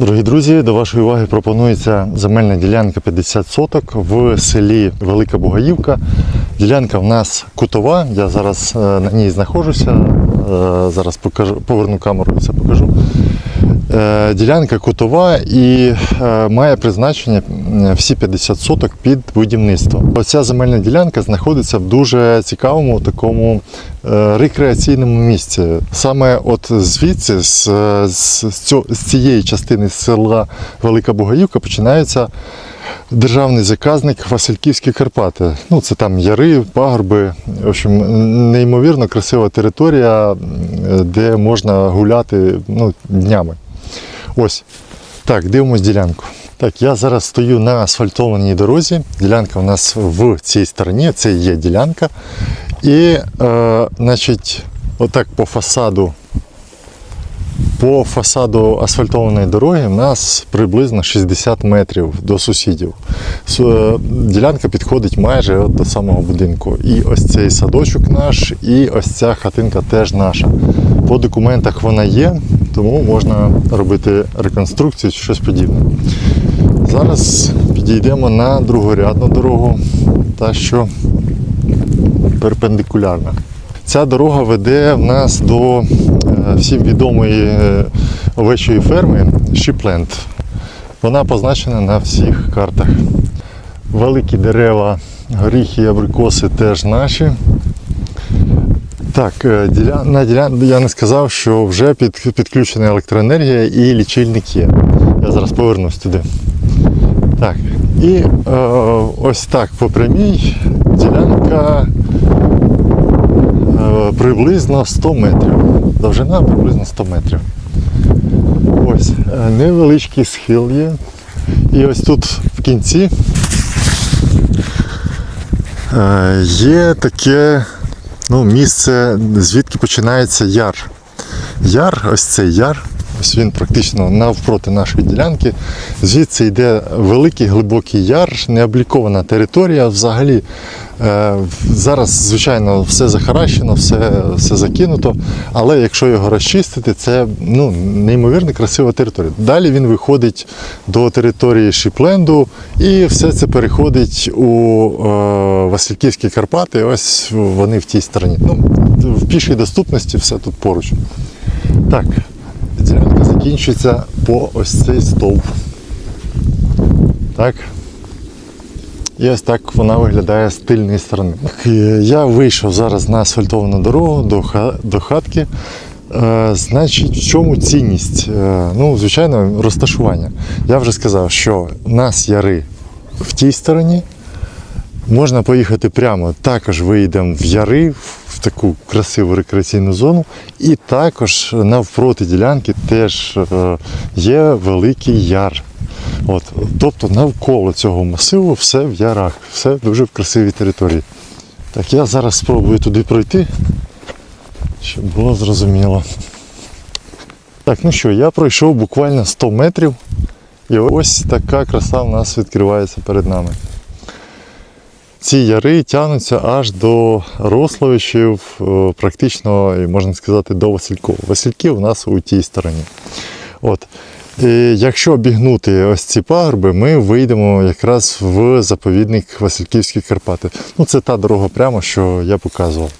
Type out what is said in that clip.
Дорогі друзі, до вашої уваги пропонується земельна ділянка 50 соток в селі Велика Бугаївка. Ділянка в нас кутова, я зараз е, на ній знаходжуся. Е, Зараз покажу, поверну камеру і все покажу. Е, Ділянка кутова і має призначення всі 50 соток під будівництво. Оця земельна ділянка знаходиться в дуже цікавому такому е, рекреаційному місці. Саме от звідси, з, з, з цієї частини села Велика Бугаївка, починається державний заказник Васильківські Карпати. Ну, це там яри, пагорби. В общем, неймовірно красива територія, де можна гуляти ну, днями. Ось. Так, дивимось ділянку. Так, я зараз стою на асфальтованій дорозі. Ділянка у нас в цій стороні, це є ділянка. І, е, значить, отак по фасаду, по фасаду асфальтованої дороги в нас приблизно 60 метрів до сусідів. Е, Ділянка підходить майже от до самого будинку. І ось цей садочок наш, і ось ця хатинка теж наша. По документах вона є, тому можна робити реконструкцію чи щось подібне. Зараз підійдемо на другорядну дорогу, та що перпендикулярна. Ця дорога веде в нас до е, всім відомої е, овечої ферми Шіпленд. Вона позначена на всіх картах. Великі дерева, горіхи і абрикоси теж наші. Так, е, на ділян... я не сказав, що вже під... підключена електроенергія і лічильник є. Я зараз повернусь туди. Так, і е, ось так по прямій ділянка е, приблизно 100 метрів. Довжина приблизно 100 метрів. Ось е, невеличкий схил є. І ось тут в кінці е, є таке ну, місце, звідки починається яр. Яр, ось цей яр, ось він практично навпроти нашої ділянки. Звідси йде великий глибокий яр, необлікована територія. Взагалі е, зараз, звичайно, все захаращено, все, все закинуто. Але якщо його розчистити, це ну, неймовірно красива територія. Далі він виходить до території Шіпленду, і все це переходить у е, Васильківські Карпати. Ось вони в тій стороні. Ну, в пішій доступності все тут поруч. Так, закінчується по ось цей стовп. Так. І ось так вона виглядає з тильної сторони. Я вийшов зараз на асфальтовану дорогу до, до хатки. Е, значить, в чому цінність? Е, ну, звичайно, розташування. Я вже сказав, що у нас яри в тій стороні. Можна поїхати прямо, також виїдемо в яри, в таку красиву рекреаційну зону. І також навпроти ділянки теж е, є великий яр. От, тобто навколо цього масиву все в ярах, все дуже в красивій території. Так, я зараз спробую туди пройти, щоб було зрозуміло. Так, ну що, я пройшов буквально 100 метрів, і ось така краса в нас відкривається перед нами. Ці яри тягнуться аж до Рославичів, е, практично, можна сказати, до Василькова. Васильків у нас у тій стороні. От. І якщо обігнути ось ці пагорби, ми вийдемо якраз в заповідник Васильківські Карпати. Ну, це та дорога прямо, що я показував.